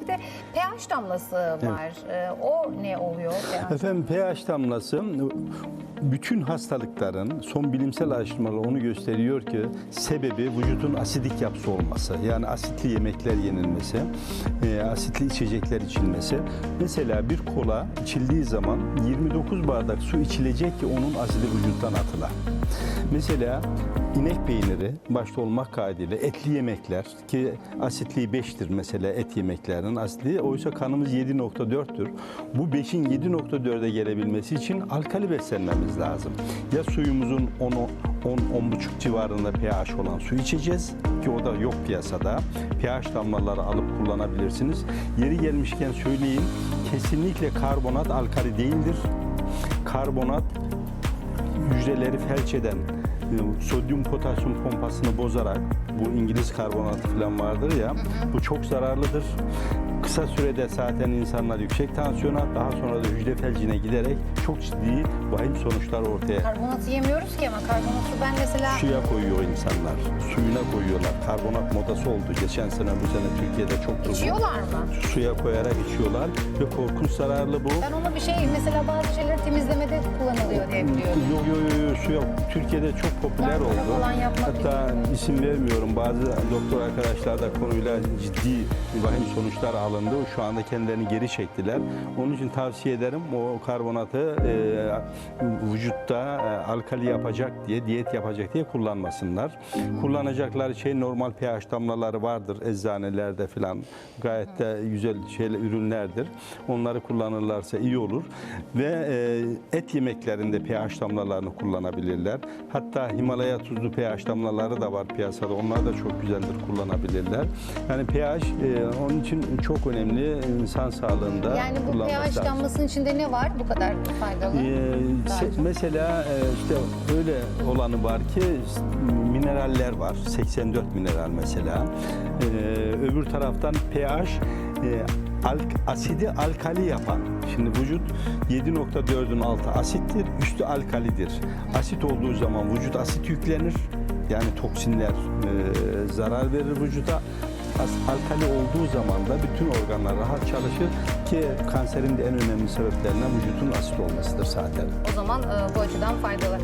Bir de pH damlası var. Ee, o ne oluyor? pH? Efendim pH damlası bütün hastalıkların son bilimsel araştırmalar onu gösteriyor ki sebebi vücudun asidik yapısı olması. Yani asitli yemekler yenilmesi, e, asitli içecekler içilmesi. Mesela bir kola içildiği zaman 29 bardak su içilecek ki onun asidi vücuttan atıla. Mesela inek peyniri başta olmak kaydıyla etli yemekler ki asitliği 5'tir mesela et yemeklerinin asitliği oysa kanımız 7.4'tür. Bu 5'in 7.4'e gelebilmesi için alkali beslenmemiz lazım. Ya suyumuzun 10 10-10,5 civarında pH olan su içeceğiz ki o da yok piyasada. pH damlaları alıp kullanabilirsiniz. Yeri gelmişken söyleyeyim kesinlikle karbonat alkali değildir. Karbonat hücreleri felç eden sodyum potasyum pompasını bozarak bu İngiliz karbonatı falan vardır ya bu çok zararlıdır. Kısa sürede zaten insanlar yüksek tansiyona daha sonra da hücre felcine giderek çok ciddi vahim sonuçlar ortaya Karbonatı yemiyoruz ki ama karbonatı ben mesela suya koyuyor insanlar. Suyuna koyuyorlar. Karbonat modası oldu. Geçen sene bu sene Türkiye'de çok tutuldu. içiyorlar mı? Suya koyarak içiyorlar ve korkunç zararlı bu. Ben onu bir şey mesela bazı şeyleri temizlemede kullanılıyor diye biliyorum. Yok yok yok yok. Türkiye'de çok popüler oldu. Hatta isim vermiyorum. Bazı doktor arkadaşlar da konuyla ciddi vahim sonuçlar alındı. Şu anda kendilerini geri çektiler. Onun için tavsiye ederim o karbonatı e, vücutta e, alkali yapacak diye, diyet yapacak diye kullanmasınlar. Kullanacakları şey normal pH damlaları vardır eczanelerde falan. Gayet de güzel şeyler, ürünlerdir. Onları kullanırlarsa iyi olur. Ve e, et yemeklerinde pH damlalarını kullanabilirler. Hatta Himalaya tuzlu pH damlaları da var piyasada. Onlar da çok güzeldir kullanabilirler. Yani pH e, onun için çok önemli insan sağlığında Yani bu kullanması pH lazım. damlasının içinde ne var bu kadar faydalı? Ee, se- mesela e, işte öyle olanı var ki mineraller var. 84 mineral mesela. Ee, öbür taraftan pH e, alk- asidi alkali yapan. Şimdi vücut 7.4'ün altı asittir, üstü alkalidir. Asit olduğu zaman vücut asit yüklenir. Yani toksinler e, zarar verir vücuda. As- alkali olduğu zaman da bütün organlar rahat çalışır ki kanserin de en önemli sebeplerinden vücudun asit olmasıdır zaten. O zaman e, bu açıdan faydalı.